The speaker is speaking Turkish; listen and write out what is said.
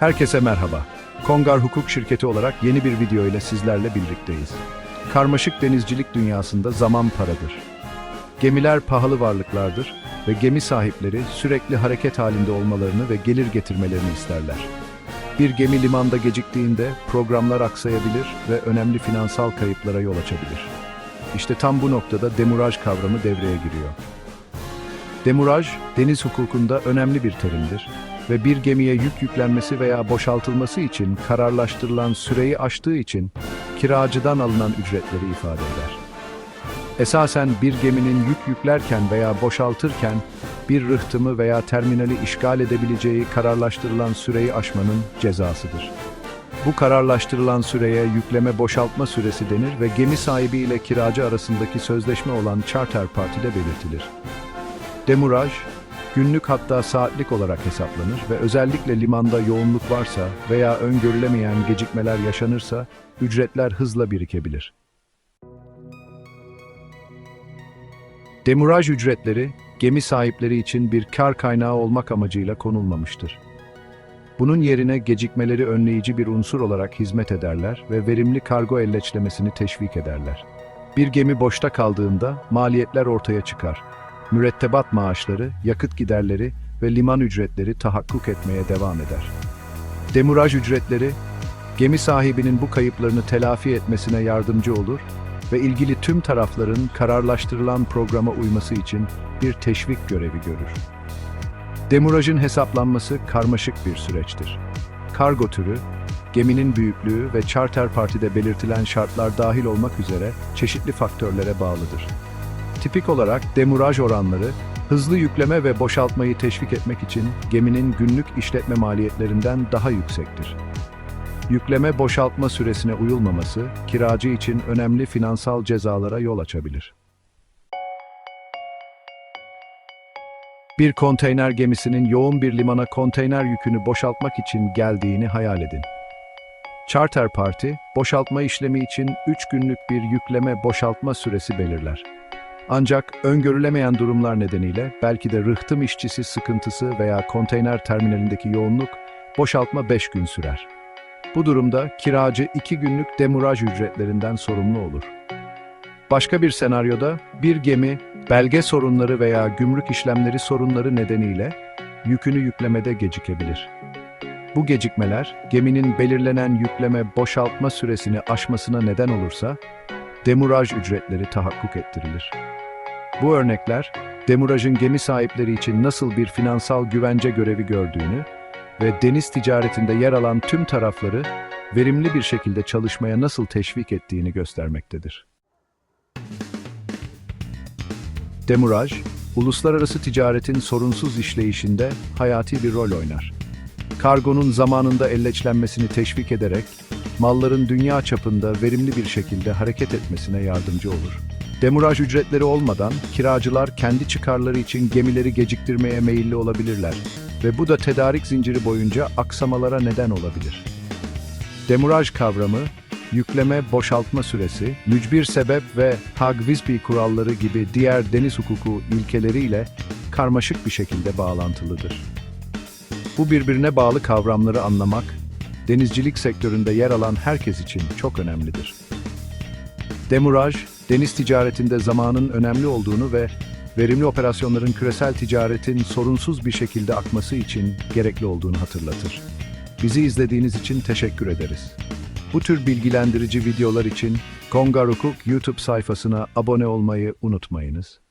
Herkese merhaba. Kongar Hukuk Şirketi olarak yeni bir video ile sizlerle birlikteyiz. Karmaşık denizcilik dünyasında zaman paradır. Gemiler pahalı varlıklardır ve gemi sahipleri sürekli hareket halinde olmalarını ve gelir getirmelerini isterler. Bir gemi limanda geciktiğinde programlar aksayabilir ve önemli finansal kayıplara yol açabilir. İşte tam bu noktada demuraj kavramı devreye giriyor. Demuraj, deniz hukukunda önemli bir terimdir ve bir gemiye yük yüklenmesi veya boşaltılması için kararlaştırılan süreyi aştığı için kiracıdan alınan ücretleri ifade eder. Esasen bir geminin yük yüklerken veya boşaltırken bir rıhtımı veya terminali işgal edebileceği kararlaştırılan süreyi aşmanın cezasıdır. Bu kararlaştırılan süreye yükleme boşaltma süresi denir ve gemi sahibi ile kiracı arasındaki sözleşme olan charter partide belirtilir. Demuraj, günlük hatta saatlik olarak hesaplanır ve özellikle limanda yoğunluk varsa veya öngörülemeyen gecikmeler yaşanırsa ücretler hızla birikebilir. Demuraj ücretleri gemi sahipleri için bir kar kaynağı olmak amacıyla konulmamıştır. Bunun yerine gecikmeleri önleyici bir unsur olarak hizmet ederler ve verimli kargo elleçlemesini teşvik ederler. Bir gemi boşta kaldığında maliyetler ortaya çıkar. Mürettebat maaşları, yakıt giderleri ve liman ücretleri tahakkuk etmeye devam eder. Demuraj ücretleri, gemi sahibinin bu kayıplarını telafi etmesine yardımcı olur ve ilgili tüm tarafların kararlaştırılan programa uyması için bir teşvik görevi görür. Demurajın hesaplanması karmaşık bir süreçtir. Kargo türü, geminin büyüklüğü ve charter partide belirtilen şartlar dahil olmak üzere çeşitli faktörlere bağlıdır. Tipik olarak demuraj oranları, hızlı yükleme ve boşaltmayı teşvik etmek için geminin günlük işletme maliyetlerinden daha yüksektir. Yükleme boşaltma süresine uyulmaması, kiracı için önemli finansal cezalara yol açabilir. Bir konteyner gemisinin yoğun bir limana konteyner yükünü boşaltmak için geldiğini hayal edin. Charter Party, boşaltma işlemi için 3 günlük bir yükleme boşaltma süresi belirler. Ancak öngörülemeyen durumlar nedeniyle belki de rıhtım işçisi sıkıntısı veya konteyner terminalindeki yoğunluk boşaltma 5 gün sürer. Bu durumda kiracı 2 günlük demuraj ücretlerinden sorumlu olur. Başka bir senaryoda bir gemi belge sorunları veya gümrük işlemleri sorunları nedeniyle yükünü yüklemede gecikebilir. Bu gecikmeler geminin belirlenen yükleme boşaltma süresini aşmasına neden olursa demuraj ücretleri tahakkuk ettirilir. Bu örnekler demurajın gemi sahipleri için nasıl bir finansal güvence görevi gördüğünü ve deniz ticaretinde yer alan tüm tarafları verimli bir şekilde çalışmaya nasıl teşvik ettiğini göstermektedir. Demuraj, uluslararası ticaretin sorunsuz işleyişinde hayati bir rol oynar. Kargonun zamanında elleçlenmesini teşvik ederek, malların dünya çapında verimli bir şekilde hareket etmesine yardımcı olur. Demuraj ücretleri olmadan kiracılar kendi çıkarları için gemileri geciktirmeye meyilli olabilirler ve bu da tedarik zinciri boyunca aksamalara neden olabilir. Demuraj kavramı, yükleme boşaltma süresi, mücbir sebep ve Hague-Visby kuralları gibi diğer deniz hukuku ilkeleriyle karmaşık bir şekilde bağlantılıdır. Bu birbirine bağlı kavramları anlamak, denizcilik sektöründe yer alan herkes için çok önemlidir. Demuraj, deniz ticaretinde zamanın önemli olduğunu ve verimli operasyonların küresel ticaretin sorunsuz bir şekilde akması için gerekli olduğunu hatırlatır. Bizi izlediğiniz için teşekkür ederiz. Bu tür bilgilendirici videolar için Kongar Hukuk YouTube sayfasına abone olmayı unutmayınız.